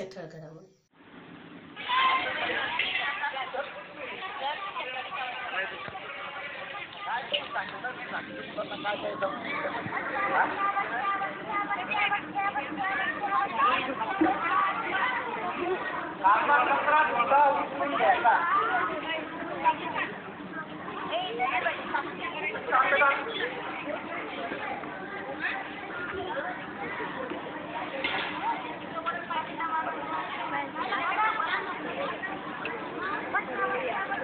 कामाच्या ठळघडामोडी काय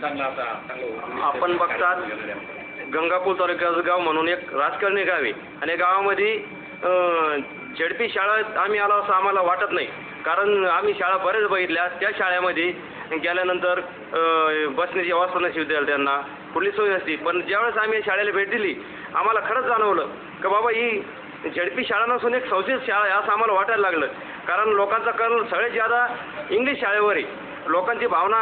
घडामोडी आपण बघतात गंगापूर तालुक्याचं गाव म्हणून एक राजकारणी गाव. आहे आणि या गावामध्ये झेडपी शाळा आम्ही आलो असं आम्हाला वाटत नाही. कारण आम्ही शाळा बरेच बघितल्या त्या शाळेमध्ये गेल्यानंतर बसण्याची व्यवस्था नसती विद्यार्थ्यांना कुठली सोय नसती पण ज्यावेळेस आम्ही शाळेला भेट दिली आम्हाला खरंच जाणवलं की बाबा ही झेडपी शाळा नसून एक संस्कृत शाळा आहे असं आम्हाला वाटायला लागलं. कारण लोकांचा कल सगळ्यात ज्यादा इंग्लिश शाळेवर आहे. लोकांची भावना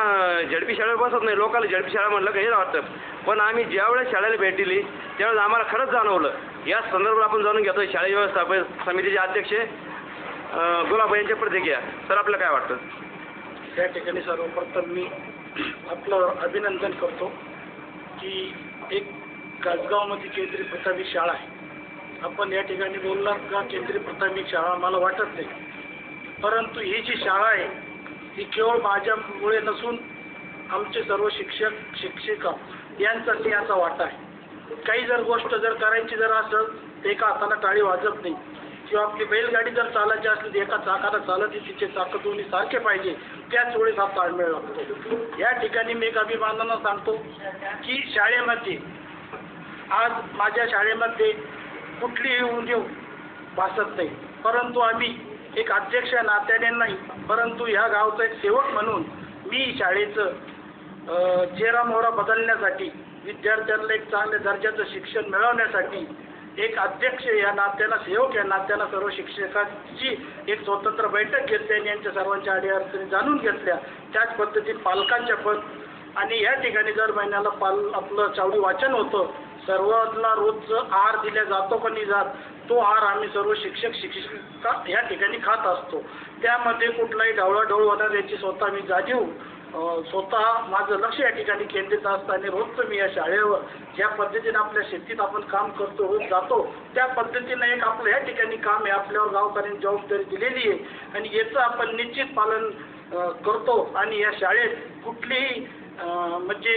झडपी शाळेवर बसत नाही. लोकांना झडपी शाळा म्हणलं काही वाटतं पण आम्ही ज्यावेळेस शाळेला भेट दिली त्यावेळेस आम्हाला खरंच जाणवलं. या संदर्भात आपण जाणून घेतोय शाळा व्यवस्थापन समितीचे अध्यक्ष अं, गुलाब यांच्या प्रतिक्रिया. सर आपलं काय वाटतं? त्या ठिकाणी सर्वप्रथम मी आपलं अभिनंदन करतो की एक गाजगावमध्ये केंद्रीय प्राथमिक शाळा आहे. आपण या ठिकाणी बोलणार का केंद्रीय प्राथमिक शाळा? मला वाटत नाही. परंतु ही जी शाळा आहे ही केवळ माझ्यामुळे नसून आमचे सर्व शिक्षक शिक्षिका यांचा याचा वाटा आहे. काही जर गोष्ट जर करायची जर असेल तर एका हाताला टाळी वाजत नाही. किंवा आपली बैलगाडी जर चालायची असली तर एका चाकाला चालत तिचे चाक दोन्ही सारखे पाहिजे त्याच वेळेस हा ताळमेळ लागतो या ठिकाणी मी एक अभिमानानं सांगतो की शाळेमध्ये आज माझ्या शाळेमध्ये कुठलीही उणीव भासत नाही. परंतु आम्ही एक अध्यक्ष नात्याने नाही परंतु ह्या गावचा एक सेवक म्हणून मी शाळेचं चेहरामोहरा मोहरा बदलण्यासाठी विद्यार्थ्यांना एक चांगल्या दर्जाचं शिक्षण मिळवण्यासाठी एक अध्यक्ष या नात्याला सेवक या नात्याला सर्व शिक्षकांची एक स्वतंत्र बैठक घेतली आणि यांच्या सर्वांच्या अडीअडचणी जाणून घेतल्या. त्याच पद्धतीत पालकांच्या पण आणि या ठिकाणी दर महिन्याला पाल आपलं चावडी वाचन होतं. सर्वांना रोज आहार दिला जातो का नाही जात तो आहार आम्ही सर्व शिक्षक शिक्षिका या ठिकाणी खात असतो. त्यामध्ये कुठलाही ढवळाढवळ होणार याची स्वतः मी जाणीव स्वतः माझं लक्ष या ठिकाणी केंद्रित असतं आणि रोजचं मी या शाळेवर ज्या पद्धतीने आपल्या शेतीत आपण काम करतो रोज जातो त्या पद्धतीनं एक आपलं या ठिकाणी काम आहे आपल्यावर गावकऱ्यांनी जबाबदारी दिलेली आहे. आणि याचं आपण निश्चित पालन करतो. आणि या शाळेत कुठलीही म्हणजे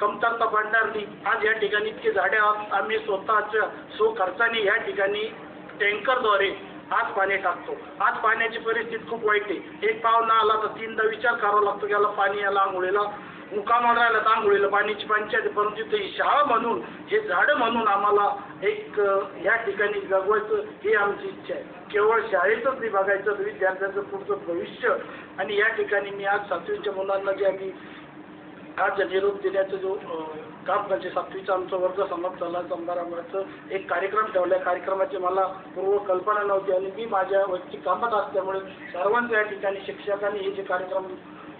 कमतरता पडणार नाही. आज या ठिकाणी इतकी झाडे आम्ही स्वतःच्या सो खर्चाने या ठिकाणी टँकरद्वारे आज पाणी टाकतो. आज पाण्याची परिस्थिती खूप वाईट आहे. एक पाहुणा आला तर तीनदा विचार करावा लागतो की याला पाणी याला आंघोळीला मुकामावर राहिला तर आंघोळीला पाण्याची पंचायत परंतु ते शाळा म्हणून हे झाडं म्हणून आम्हाला एक या ठिकाणी जगवायचं ही आमची इच्छा आहे. केवळ शाळेतच नाही बघायचं विद्यार्थ्यांचं पुढचं भविष्य. आणि या ठिकाणी मी आज सातवीच्या मुलांना जे आम्ही आज निरोप देण्याचं जो काम म्हणजे सातवीचा आमचा वर्ग समाप्त झाला. समारंभाचं एक कार्यक्रम ठेवला. कार्यक्रमाची मला पूर्व कल्पना नव्हती आणि मी माझ्या वैयक्तिक कामात असल्यामुळे सर्वांचं या ठिकाणी शिक्षकांनी हे जे कार्यक्रम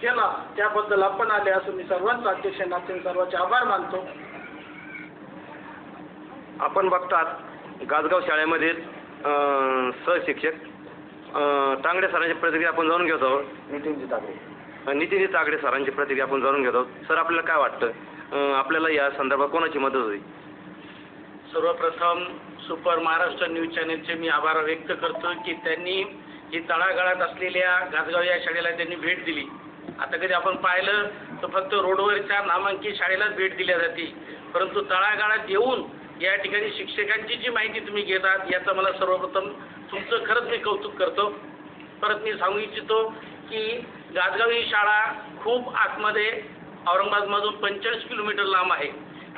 केला त्याबद्दल आपण आले असं मी सर्वांचं अध्यक्ष नाते सर्वांचे आभार मानतो. आपण बघतात गाजगाव शाळेमध्ये सहशिक्षक तांगडे सरांची प्रतिक्रिया आपण जाणून घेतो नितीनजी तागडे नितीन तागडे सरांची प्रतिक्रिया आपण जाणून घेतो सर आपल्याला काय वाटतं? आपल्याला या संदर्भात कोणाची मदत होईल? सर्वप्रथम सुपर महाराष्ट्र न्यूज चॅनेलचे मी आभार व्यक्त करतो की त्यांनी ही तळागाळात असलेल्या घासगाव या शाळेला त्यांनी भेट दिली. आता कधी आपण पाहिलं तर फक्त रोडवरच्या नामांकित शाळेलाच भेट दिल्या जाते परंतु तळागाळात येऊन या ठिकाणी शिक्षकांची जी माहिती तुम्ही घेतात याचं मला सर्वप्रथम तुमचं खरंच मी कौतुक करतो. परत मी सांगू इच्छितो की गाजगाव ही शाळा खूप आतमध्ये औरंगाबादमधून पंचेचाळीस किलोमीटर लांब आहे.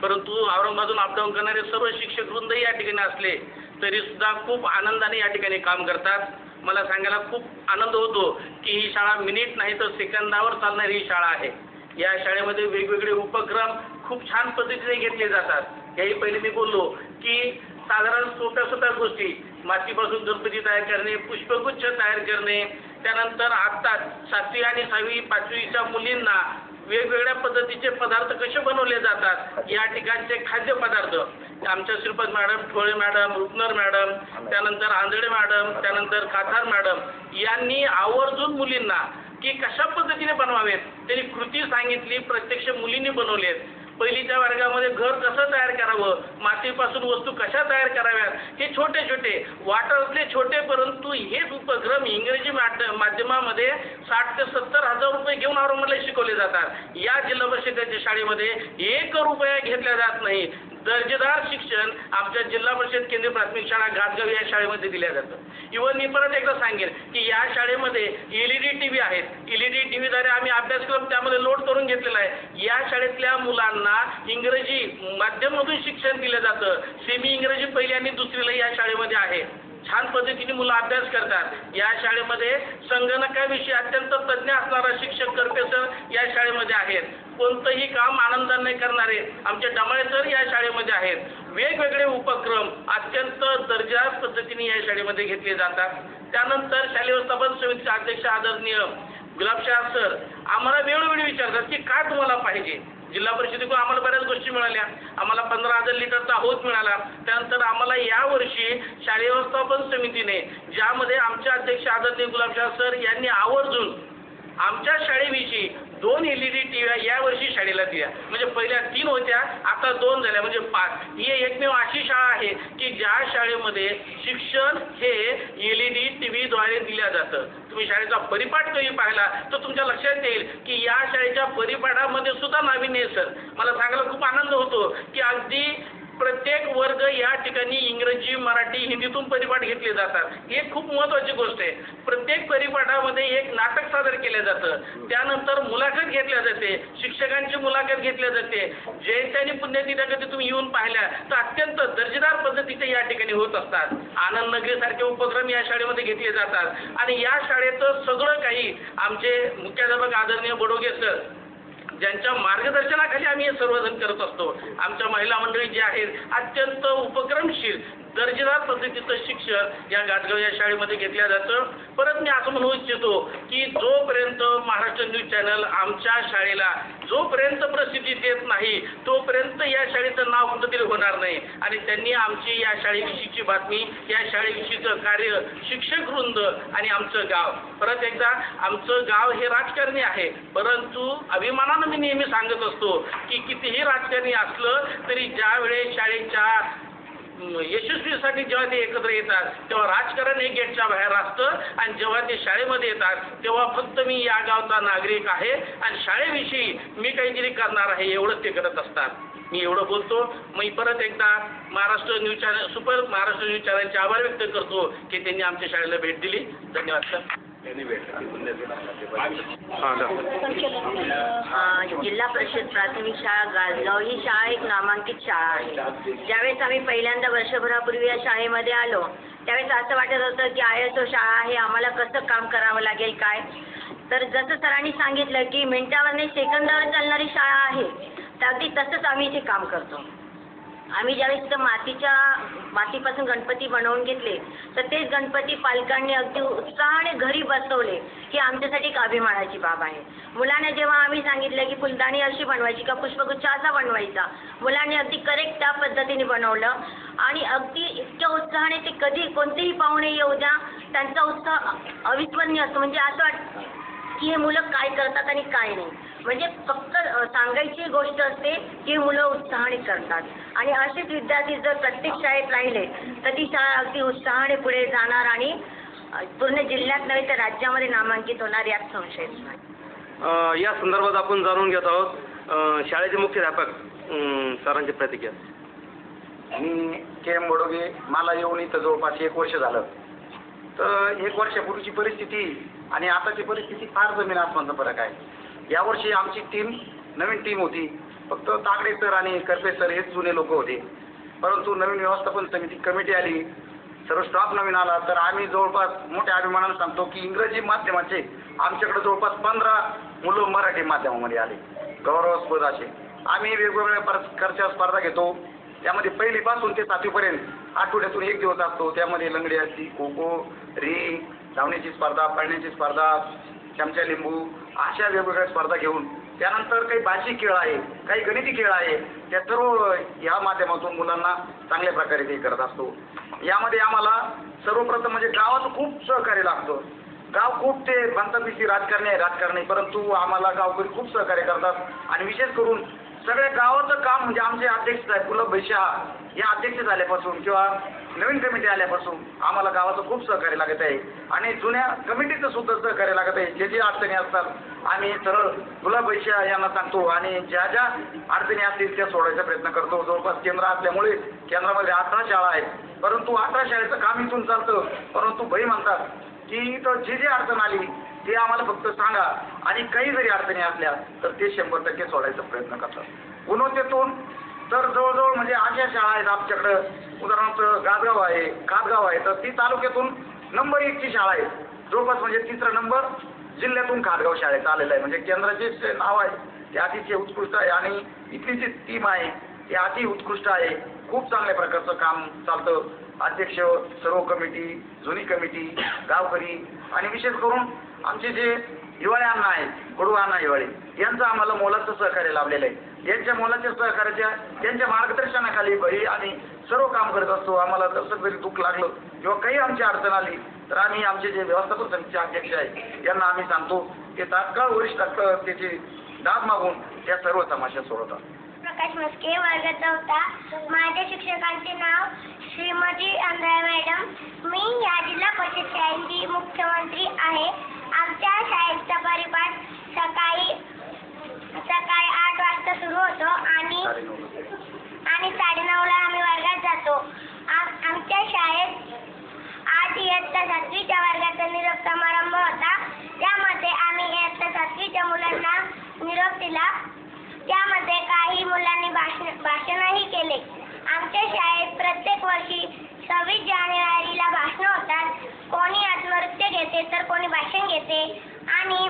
परंतु औरंगाबादून अपडाऊन करणारे सर्व शिक्षक वृंदही या ठिकाणी असले तरी सुद्धा खूप आनंदाने या ठिकाणी काम करतात. मला सांगायला खूप आनंद होतो की ही शाळा मिनिट नाही तर सेकंदावर चालणारी ही शाळा आहे. या शाळेमध्ये वेगवेगळे उपक्रम खूप छान पद्धतीने घेतले जातात. याही पहिले मी बोललो की साधारण सोप्या सोप्या गोष्टी. मातीपासून गणपती तयार करणे पुष्पगुच्छ तयार करणे त्यानंतर आत्ताच सातवी आणि सहावी पाचवीच्या मुलींना वेगवेगळ्या पद्धतीचे पदार्थ कसे बनवले जातात? या ठिकाणचे खाद्यपदार्थ. आमच्या Shripad madam Thole madam Rupnar madam त्यानंतर आंधळे मॅडम त्यानंतर काथार मॅडम यांनी आवर्जून मुलींना की कशा पद्धतीने बनवावेत? त्यांनी कृती सांगितली प्रत्यक्ष मुलींनी बनवलेत. पहिलीच्या वर्गामध्ये घर कसं तयार करावं? मातीपासून वस्तू कशा तयार कराव्यात? हे छोटे छोटे वाटरतले छोटे परंतु हेच उपक्रम इंग्रजी माध्यमामध्ये साठ ते सत्तर हजार रुपये घेऊन औरंगाबादला शिकवले जातात. या जिल्हा परिषदेच्या शाळेमध्ये एक रुपया घेतला जात नाही. दर्जेदार शिक्षण आमच्या जिल्हा परिषद केंद्रीय प्राथमिक शाळा घाटगाव या शाळेमध्ये दिल्या जातं. इव्हन मी परत एकदा सांगेन की या शाळेमध्ये L E D T V आहेत. एल ई डी टी व्हीद्वारे आम्ही अभ्यासक्रम त्यामध्ये लोड करून घेतलेला आहे. या शाळेतल्या मुलांना इंग्रजी माध्यमातून शिक्षण दिलं जातं. सेमी इंग्रजी पहिली आणि दुसरीला या शाळेमध्ये आहे. छान पद्धतीने मुलं अभ्यास करतात. या शाळेमध्ये संगणकाविषयी अत्यंत तज्ज्ञ असणारा शिक्षक करपे या शाळेमध्ये आहेत. कोणतंही काम आनंदाने करणारे आमचे डमाळे सर या शाळेमध्ये आहेत. वेगवेगळे उपक्रम अत्यंत दर्जा पद्धतीने या शाळेमध्ये घेतले जातात. त्यानंतर शालेय व्यवस्थापन समितीचे अध्यक्ष आदरणीय गुलाबशाह सर आम्हाला वेळोवेळी विचारतात की काय तुम्हाला पाहिजे? जिल्हा परिषदेकडून आम्हाला बऱ्याच गोष्टी मिळाल्या. आम्हाला पंधरा हजार लिटरचा हौद मिळाला. त्यानंतर आम्हाला यावर्षी शालेय व्यवस्थापन समितीने ज्यामध्ये आमचे अध्यक्ष आदरणीय गुलाबशाह सर यांनी आवर्जून आमच्या शाळेविषयी दोन L E D T V शाळेला दिल्या. म्हणजे पहिल्या तीन होत्या आता दोन झाल्या म्हणजे पाच. ही एकमेव अशी शाळा आहे की ज्या शाळेमध्ये शिक्षण हे एल ई डी टी व्हीद्वारे दिल्या जातं. तुम्ही शाळेचा परिपाठ कधी पाहिला तर तुमच्या लक्षात येईल की या शाळेच्या परिपाठामध्ये सुद्धा नाविन्य सर. मला सांगायला खूप आनंद होतो की अगदी प्रत्येक वर्ग या ठिकाणी इंग्रजी मराठी हिंदीतून परिपाठ घेतले जातात. ही एक खूप महत्त्वाची गोष्ट आहे. प्रत्येक परिपाठामध्ये एक नाटक सादर केलं जातं. त्यानंतर मुलाखत घेतल्या जाते. शिक्षकांची मुलाखत घेतल्या जाते. जयंती आणि पुण्यतिथ्या कधी तुम्ही येऊन पाहिल्या तर अत्यंत दर्जेदार पद्धतीचे या ठिकाणी होत असतात. आनंद नगरीसारखे उपक्रम या शाळेमध्ये घेतले जातात. आणि या शाळेचं सगळं काही आमचे मुख्याध्यापक आदरणीय बडोगे सर ज्यांच्या मार्गदर्शनाखाली आम्ही हे सर्वजण करत असतो. आमच्या महिला मंडळी जे आहेत अत्यंत उपक्रमशील दर्जेदार पद्धतीचं शिक्षण या गाजगाव या शाळेमध्ये घेतल्या जातं. परत मी असं म्हणू इच्छितो की जोपर्यंत महाराष्ट्र न्यूज चॅनल आमच्या शाळेला जोपर्यंत प्रसिद्धी देत नाही तोपर्यंत या शाळेचं नाव कुठंतरी होणार नाही. आणि त्यांनी आमची या शाळेविषयीची बातमी या शाळेविषयीचं कार्य शिक्षक वृंद आणि आमचं गाव. परत एकदा आमचं गाव हे राजकारणी आहे. परंतु अभिमानानं मी नेहमी सांगत असतो की कितीही राजकारणी असलं तरी ज्या वेळेस शाळेच्या यशस्वीसाठी जेव्हा ते एकत्र येतात तेव्हा राजकारण हे गेटच्या बाहेर असतं आणि जेव्हा ते शाळेमध्ये येतात तेव्हा फक्त मी या गावचा नागरिक आहे आणि शाळेविषयी मी काहीतरी करणार आहे एवढंच ते करत असतात. मी एवढं बोलतो. मी परत एकदा Maharashtra news channel super Maharashtra news चॅनलचे आभार व्यक्त करतो की त्यांनी आमच्या शाळेला भेट दिली. धन्यवाद सर. जिल्हा परिषद प्राथमिक शाळा गाजगाव ही शाळा एक नामांकित शाळा आहे. ज्यावेळेस आम्ही पहिल्यांदा वर्षभरापूर्वी या शाळेमध्ये आलो त्यावेळेस असं वाटत होतं की आय एस ओ शाळा आहे आम्हाला कसं काम करावं लागेल काय? तर जसं सरांनी सांगितलं की मिनिटावर नाही सेकंदावर चालणारी शाळा आहे तर अगदी तसंच आम्ही इथे काम करतो. आम्ही ज्यावेळेस इथं मातीच्या मातीपासून गणपती बनवून घेतले तर तेच गणपती पालकांनी अगदी उत्साहाने घरी बसवले ही आमच्यासाठी एक अभिमानाची बाब आहे. मुलांना जेव्हा आम्ही सांगितलं की फुलदाणी अशी बनवायची का पुष्पगुच्छ असा बनवायचा मुलांनी अगदी करेक्ट त्या पद्धतीने बनवलं आणि अगदी इतक्या उत्साहाने ते कधी कोणतेही पाहुणे येऊ द्या त्यांचा उत्साह अविस्मरणीय असतो. म्हणजे असं वाटतं की हे मुलं काय करतात आणि काय नाही. म्हणजे फक्त सांगायची गोष्ट असते की मुलं उत्साहाने करतात आणि असेच विद्यार्थी जर प्रत्येक शाळेत राहिले तर ती शाळा अगदी उत्साहाने पुढे जाणार आणि पूर्ण जिल्ह्यात नव्हे तर राज्यामध्ये नामांकित होणार यात अ, या संदर्भात आपण जाणून घेत आहोत शाळेचे मुख्याध्यापक सरांची प्रतिक्रिया. मी के एम बडोगे मला येऊन इथं जवळपास एक वर्ष झालं. तर एक वर्षापूर्वीची परिस्थिती आणि आताची परिस्थिती फार जमीन आसमानचा फरक आहे. यावर्षी आमची टीम नवीन टीम होती. फक्त तागडे सर आणि करपे सर हेच जुने लोक होते. परंतु नवीन व्यवस्थापन समिती कमिटी आली. सर्व स्टाफ नवीन आला. तर आम्ही जवळपास मोठ्या अभिमानानं सांगतो की इंग्रजी माध्यमाचे आमच्याकडे जवळपास पंधरा मुलं मराठी माध्यमामध्ये आले. गौरवास्पद असे आम्ही वेगवेगळ्या प्रकारच्या स्पर्धा घेतो. त्यामध्ये पहिलीपासून ते सातवीपर्यंत आठवड्यातून एक दिवस असतो. त्यामध्ये लंगडी असती खो खो रिंग धावण्याची स्पर्धा पळण्याची स्पर्धा चमचा लिंबू अशा वेगवेगळ्या स्पर्धा घेऊन त्यानंतर काही भाषिक खेळ आहे काही गणिती खेळ आहे त्या सर्व या माध्यमातून मुलांना चांगल्या प्रकारे ते करत असतो. यामध्ये आम्हाला सर्वप्रथम म्हणजे गावाचं खूप सहकार्य लागतं. गाव खूप ते बनतापिसी राजकारणी आहे राजकारणी परंतु आम्हाला गावकरी खूप सहकार्य करतात. आणि विशेष करून सगळ्या गावाचं काम म्हणजे आमचे अध्यक्ष साहेब गुलाब भैशा या अध्यक्ष झाल्यापासून किंवा नवीन कमिटी आल्यापासून आम्हाला गावाचं खूप सहकार्य लागत आहे. आणि जुन्या कमिटीचं सुद्धा सहकार्य लागत आहे. जे जे अडचणी असतात आम्ही सरळ गुलाब भैशा यांना सांगतो आणि ज्या ज्या अडचणी असतील त्या सोडायचा प्रयत्न करतो. जवळपास केंद्र असल्यामुळे केंद्रामध्ये अठरा शाळा आहेत. परंतु अठरा शाळेचं काम इथून चालतं. परंतु भई म्हणतात की इथं जी जी अडचण आली ती आम्हाला फक्त सांगा. आणि काही जरी अडचणी असल्या तर ते शंभर टक्के सोडायचा प्रयत्न करतात. गुणवत्तेतून तर जवळजवळ म्हणजे अशा शाळा आहेत आमच्याकडं. उदाहरणार्थ गाजगाव आहे खातगाव आहे. तर ती तालुक्यातून नंबर एकची शाळा आहे. जवळपास म्हणजे तिसरा नंबर जिल्ह्यातून खातगाव शाळेत आलेला आहे. म्हणजे केंद्राचे जे नाव आहे ते अतिशय उत्कृष्ट आहे आणि इथली जी टीम आहे ते अति उत्कृष्ट आहे. खूप चांगल्या प्रकारचं काम चालतं. अध्यक्ष सर्व कमिटी जुनी कमिटी गावकरी आणि विशेष करून आमचे जे हिवाळे अण्णा आहेत कडू अण्णा हिवाळे यांचं आम्हाला मोलाचं सहकार्य लाभलेलं आहे. यांच्या मोलाच्या सहकार्याच्या त्यांच्या मार्गदर्शनाखाली बळी आणि सर्व काम करत असतो. आम्हाला जसं जरी दुःख लागलं किंवा काही आमची अडचण आली तर आम्ही आमचे जे व्यवस्थापन समितीचे अध्यक्ष आहेत यांना आम्ही सांगतो ते तात्काळ वरिष्ठ त्याची दाद मागून त्या सर्व समस्या सोडवतात. प्रकाश मस्के वर्ग चौथा माझ्या शिक्षकांचे नाव श्रीमती अंधळा मॅडम. मी या जिल्हा परिषद शाळेची मुख्यमंत्री आहे. आमच्या शाळेचा परिपाठ सकाळी सकाळी आठ वाजता सुरू होतो आणि आणि साडेनऊला आम्ही वर्गात जातो. आमच्या शाळेत आज इयत्ता सातवीच्या वर्गाचा निरोप समारंभ होता. त्यामध्ये आम्ही इयत्ता सातवीच्या मुलांना निरोप दिला. त्यामध्ये काही मुलांनी भाषण भाषणही केले. आमच्या शाळेत प्रत्येक वर्षी सव्वीस जानेवारीला भाषण होतात. कोणी आत्मनृत्य घेते तर कोणी भाषण घेते. आणि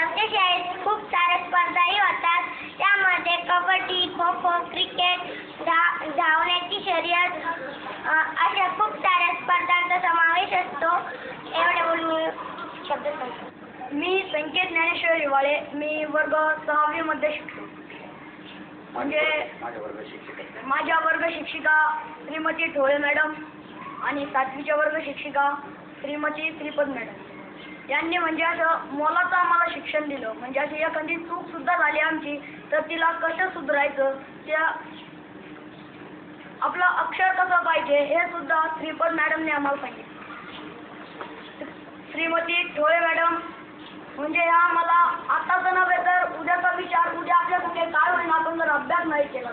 आमच्या शाळेत खूप साऱ्या स्पर्धाही होतात. त्यामध्ये कबड्डी खो खो क्रिकेट धा धावण्याची शर्यत अशा खूप साऱ्या स्पर्धांचा समावेश असतो. एवढे बोलून मी शब्द संपवते. मी संकेत ज्ञानेश्वर हिवाळे. मी वर्ग सहावी मध्ये शिकतो म्हणजे माझ्या वर्ग शिक्षिका श्रीमती ढोळे मॅडम आणि सातवीच्या वर्ग शिक्षिका श्रीमती श्रीपद मॅडम. यांनी म्हणजे असं मोलाचं आम्हाला शिक्षण दिलं. म्हणजे अशी एखादी चूक सुद्धा झाली आमची तर तिला कसं सुधारायचं? त्या आपलं अक्षर कसं पाहिजे हे सुद्धा श्रीपद मॅडमने आम्हाला सांगितलं. श्रीमती ढोळे मॅडम म्हणजे ह्या मला आताच नव्हे तर उद्याचा विचार उद्या आपल्या कुठे काय होईल आपण जर अभ्यास नाही केला.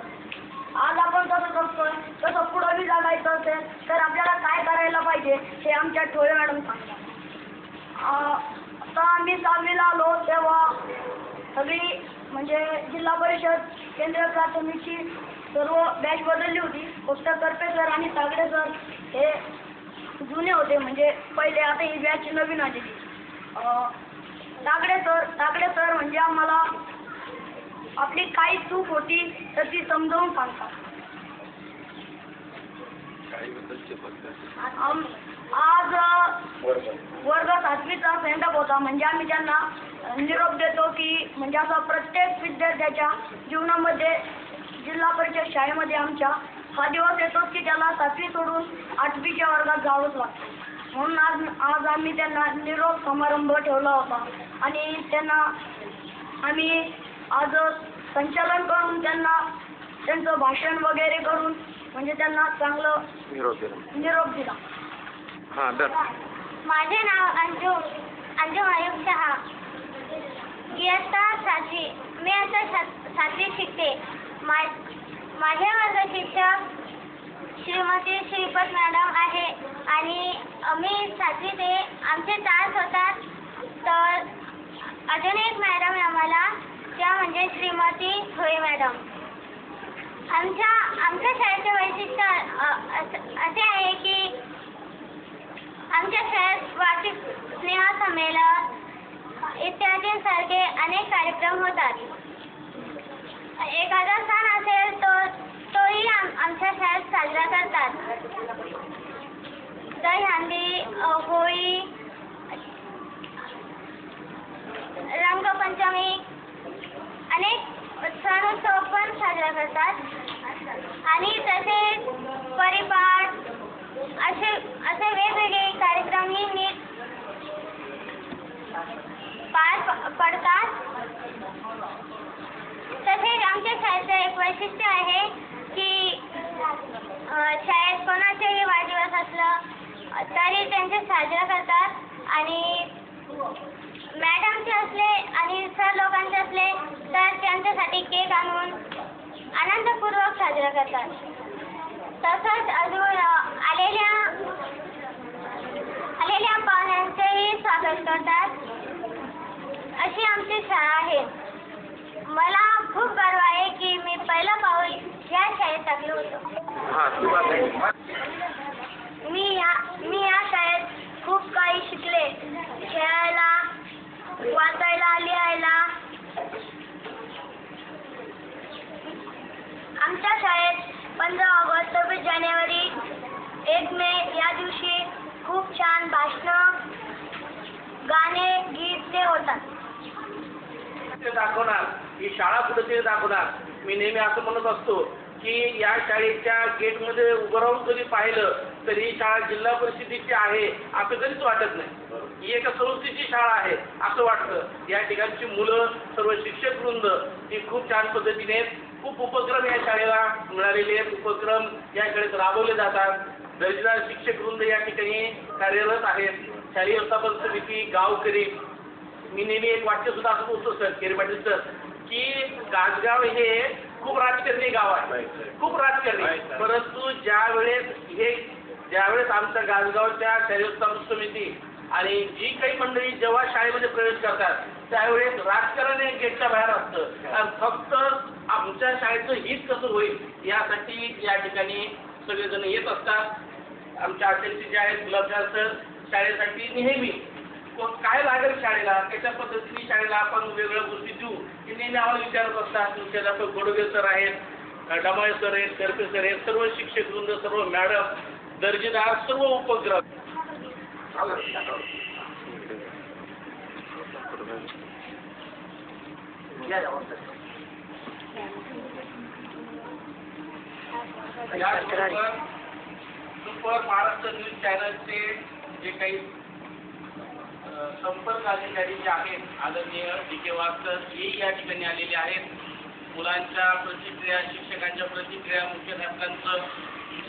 आज आपण तसं करतोय तसं पुढं बी जागायचं असेल तर आपल्याला काय करायला पाहिजे हे आमच्या ठोळे मॅडम सांगतात. आता आम्ही सहावीला आलो तेव्हा सगळी म्हणजे जिल्हा परिषद केंद्रीय प्राथमिकची सर्व बॅच बदलली होती. फक्त करपे सर आणि तागडे सर हे जुने होते म्हणजे पहिले आता ही बॅच नवीन आलेली. अं, तागडे सर तागडे सर म्हणजे आम्हाला आपली काही चूक होती तर ती समजावून सांगतात. आम- आज अं, वर्ग सातवीचा सेंडअप होता. म्हणजे आम्ही त्यांना निरोप देतो की म्हणजे असं प्रत्येक विद्यार्थ्याच्या जीवनामध्ये जिल्हा परिषद शाळेमध्ये आमच्या हा दिवस येतो की त्याला सातवी सोडून आठवीच्या वर्गात जावंच लागतं. म्हणून आज आज आम्ही त्यांना निरोप समारंभ ठेवला होता. आणि त्यांना आम्ही आज संचालन करून त्यांना त्यांचं भाषण वगैरे करून म्हणजे त्यांना चांगलं निरोप दिला. निरोप दिला. हां दर. माझे नाव अंजू अंजू आयुब शहा. इयत्ता सातवी मी आता सात सातवी शिकते. मा माझे शिक्षक श्रीमती श्रीपद मॅडम आहे. आणि मी सातवी ते आमचे तास होतात. तर अजून एक मॅडम आहे आम्हाला. त्या म्हणजे श्रीमती होय मॅडम. आमच्या आमच्या शाळेचे वैशिष्ट्य असे आहे की आमच्या शाळेत वार्षिक स्नेहसंमेलन इत्यादींसारखे अनेक कार्यक्रम होतात. एखादा सण असेल तर तोही आम आमच्या शाळेत साजरा करतात. दहीहंडी होळी रंगपंचमी अनेक सण उत्सव पण साजरा करतात. आणि तसेच परिपाठ असे असे वेगवेगळे कार्यक्रमही नीट पार प- पडतात. तसेच आमच्या शाळेचं एक वैशिष्ट्य आहे शाळेत कोणाचेही वाढदिवस असलं तरी त्यांचे साजरा करतात. आणि मॅडमचे असले आणि सर लोकांचे असले तर त्यांच्यासाठी केक आणून आनंदपूर्वक साजरा करतात. तसंच अजून आलेल्या आलेल्या पाहुण्यांचेही स्वागत करतात. अशी आमची शाळा आहे. मला खूप गर्व आहे की मी पहिलं पाऊल या शाळेत टाकलं होतं. हां मी या मी या शाळेत खूप काही शिकले. खेळायला वाचायला लिहायला. आमच्या शाळेत पंधरा ऑगस्ट सव्वीस जानेवारी एक मे या दिवशी खूप छान भाषणं गाणे गीत ते होतात. दाखवणार. ही शाळा कुठेतरी दाखवणार? मी नेहमी असं म्हणत असतो. की या शाळेच्या गेटमध्ये उभं राहून कधी पाहिलं तर ही शाळा जिल्हा परिषदेची आहे असं कधीच वाटत नाही. ही एका संस्थेची शाळा आहे असं वाटतं. या ठिकाणची मुलं सर्व शिक्षक वृंद ही खूप छान पद्धतीने खूप उपक्रम या शाळेला मिळालेले आहेत. उपक्रम या शाळेत राबवले जातात. दर्जेदार शिक्षक वृंद या ठिकाणी कार्यरत आहेत. शालेय व्यवस्थापन समिती गावकरी. मी नेहमी एक वाक्य सुद्धा असं बोलतो सर केरी पाटील सर की गाजगाव हे खूप राजकारणी गाव आहे. खूप राजकारणी. परंतु ज्या वेळेस हे ज्यावेळेस आमच्या गाजगावच्या शरीरोत्तम समिती आणि जी काही मंडळी जेव्हा शाळेमध्ये प्रवेश करतात त्यावेळेस राजकारण हे गेटच्या बाहेर असतं. आणि फक्त आमच्या शाळेचं हित कसं होईल यासाठी या ठिकाणी सगळेजण येत असतात. आमच्या अध्यक्ष जे आहेत गुलाबजाम सर शाळेसाठी नेहमी कोण काय लागेल शाळेला त्याच्या पद्धतीने शाळेला आपण वेगळ्या गोष्टी देऊ की नेहमी आम्हाला विचारत असतात. मुख्याध्यापक गोडगे सर आहेत डमाळे सर आहेत करपे सर आहेत सर्व शिक्षक वृंद सर्व मॅडम दर्जेदार सर्व उपक्रम याचबरोबर सुपर महाराष्ट्र न्यूज चॅनलचे जे काही संपर्क अधिकारी जे आहेत आदरणीय डी के वास्कर हे या ठिकाणी आलेले आहेत. मुलांच्या प्रतिक्रिया शिक्षकांच्या प्रतिक्रिया मुख्याध्यापकांचं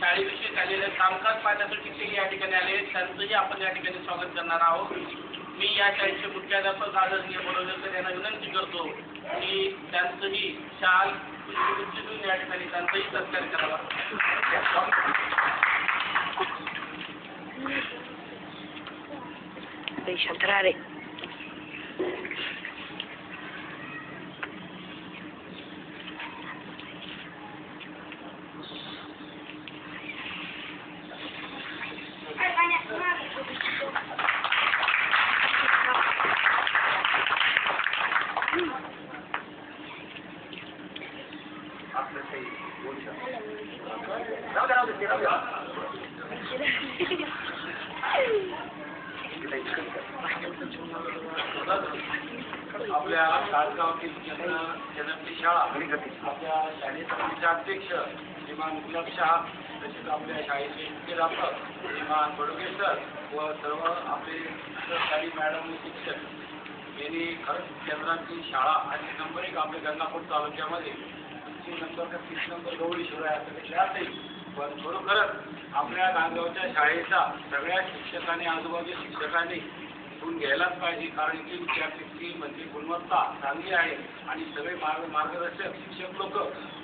शाळेविषयी आलेलं कामकाज पाहण्यासाठी ते या ठिकाणी आले आहेत. त्यांचंही आपण या ठिकाणी स्वागत करणार आहोत. मी या शाळेचे मुख्याध्यापक आदरणीय बडोदेकर यांना विनंती करतो की त्यांचंही शाल या ठिकाणी त्यांचाही सत्कार करावा. रे आपल्या तासगावातील जन जनप्रिय शाळा आपल्या शालेय समितीचे अध्यक्ष श्रीमान गुलाब शहा तसेच आपल्या शाळेचे मुख्याध्यापक श्रीमान बडोगे सर व सर्व आपले सरकारी मॅडम व शिक्षक यांनी खरंच शाळा आणि नंबर एक आपल्या गंगापूर तालुक्यामध्ये. तीन नंबर का तीस नंबर गौरी शिवाय असं काही असेल नाही पण खरोखरच आपल्या गांगावच्या शाळेचा सगळ्या शिक्षकांनी आजूबाजू शिक्षकांनी गुण घ्यायलाच पाहिजे कारण की विद्यार्थ्यांची म्हणजे गुणवत्ता चांगली आहे आणि सगळे मार्ग मार्गदर्शक शिक्षक लोक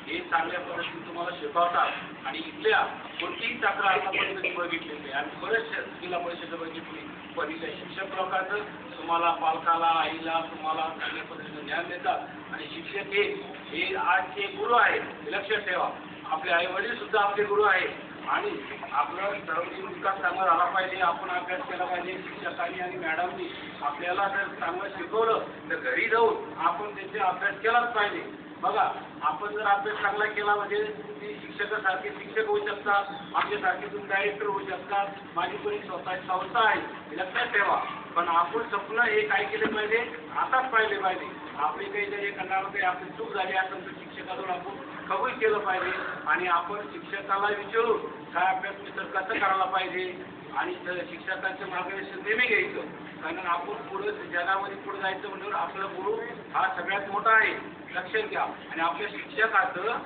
हे चांगल्या पद्धतीने तुम्हाला शिकवतात. आणि इथल्या कोणतीही तक्रार आतापर्यंत मी बघितली नाही. आणि बरेच जिल्हा परिषद बघितली. पण इथल्या शिक्षक लोकांचं तुम्हाला पालकाला आईला तुम्हाला चांगल्या पद्धतीने ज्ञान देतात. आणि शिक्षक हे हे आजचे गुरु आहेत. हे लक्षात ठेवा. आपले आई वडील सुद्धा आपले गुरु आहेत. आणि आपलं सर्वांगीण विकास चांगला झाला पाहिजे आपण अभ्यास केला पाहिजे शिक्षकांनी आणि मॅडमनी आपल्याला जर चांगलं शिकवलं तर घरी जाऊन आपण त्याचे अभ्यास केलाच पाहिजे. बघा आपण जर अभ्यास चांगला केला म्हणजे ती शिक्षकासारखे शिक्षक होऊ शकतात आपल्यासारखे तुम्ही डायरेक्टर होऊ शकतात माझी पण एक स्वतःची संस्था आहे लक्षात ठेवा. पण आपण स्वप्न हे काय केले पाहिजे? आताच पाहिले पाहिजे. आपली काही जरी एखादा काही आपली चूक झाली असेल तर शिक्षकाजवळ आपण कबूल केलं पाहिजे आणि आपण शिक्षकाला विचारू काय अभ्यास तर कसं करायला पाहिजे? आणि शिक्षकांचं मार्गदर्शन नेहमी घ्यायचं. कारण आपण पुढे जगामध्ये पुढे जायचं म्हणून आपला गुरु हा सगळ्यात मोठा आहे. लक्षात घ्या आणि आपल्या शिक्षकाचं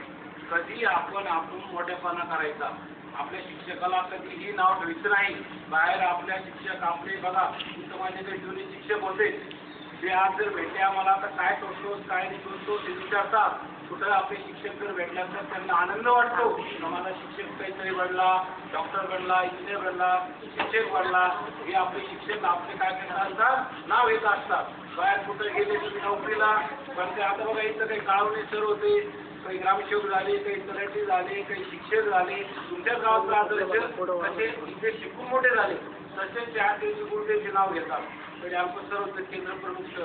कधी आपण आपण मोठेपणा करायचा. आपल्या शिक्षकाला कधीही नाव ठेवायचं नाही. बाहेर आपल्या शिक्षक आपले बघा. तुमचं माझ्याकडे जुने शिक्षक होते. ते आज जर भेटले आम्हाला आता काय करतो काय नाही करतो ते विचारतात. कुठं आपले शिक्षक जर भेटल्यानंतर त्यांना आनंद वाटतो. आम्हाला मला शिक्षक काहीतरी बनला डॉक्टर बनला इंजिनियर बनला शिक्षक बनला हे आपले शिक्षक आपले काय करत असतात नाव येत असतात. बाहेर कुठं गेले तुम्ही नोकरीला पण ते आता बघा इथं काही काळवणे सर होते काही ग्रामसेवक झाले काही तलाठी झाले काही शिक्षक झाले. तुमच्या गावात आदर्श तसे इथे शिकून मोठे झाले. तसेच त्या दिवशी गुरुदेवचे नाव घेतात. म्हणजे आपण सर्व केंद्र प्रमुख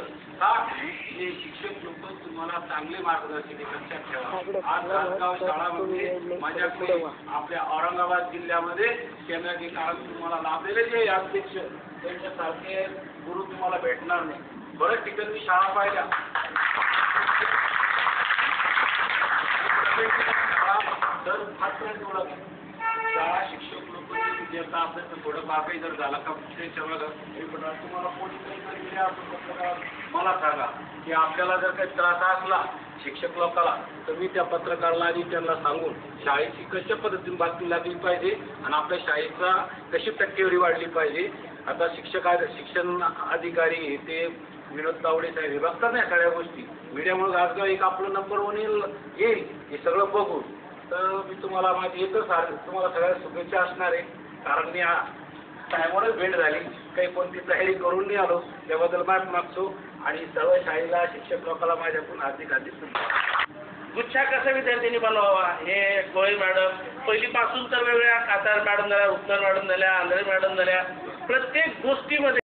हे शिक्षक लोक तुम्हाला चांगले मार्गदर्शन लक्षात ठेवा. आज गाव शाळामध्ये माझ्याकडे आपल्या औरंगाबाद जिल्ह्यामध्ये केंद्राचे कारण तुम्हाला लाभलेले जे अध्यक्ष त्यांच्यासारखे गुरु तुम्हाला भेटणार नाही. बऱ्याच ठिकाणी मी शाळा पाहिल्या. तर फारपर्यंत ओळख शाळा शिक्षक लोक आता अभ्यास थोडं काही जर झाला का तुम्हाला कोणी मला सांगा की आपल्याला जर काही त्रास असला शिक्षक लोकाला तर मी त्या पत्रकाराला आणि त्यांना सांगून शाळेची कशा पद्धतीने बातमी लागली पाहिजे आणि आपल्या शाळेचा कशी टक्केवारी वाढली पाहिजे. आता शिक्षक आहे- शिक्षण अधिकारी ते विनोद तावडे साहेब हे बघतात ना सगळ्या गोष्टी. मीडियामुळे गाजगाव एक आपलं नंबर वन येईल येईल हे सगळं बघून. तर मी तुम्हाला माझी एकच आर- तुम्हाला सगळ्या शुभेच्छा असणार आहे. कारण मी टायमावरच भेट झाली. काही कोणती तयारी करून नाही आलो. त्याबद्दल माफ मागतो. आणि सर्व शाळेला शिक्षक लोकांना माझ्याकडून हार्दिक हार्दिक शुभेच्छा. गुच्छा कसा विद्यार्थ्यांनी बनवावा? हे गोळे मॅडम पहिलीपासून तर वेगळ्या कातार मॅडम झाल्या उत्तर मॅडम झाल्या आंधळे मॅडम झाल्या. प्रत्येक गोष्टीमध्ये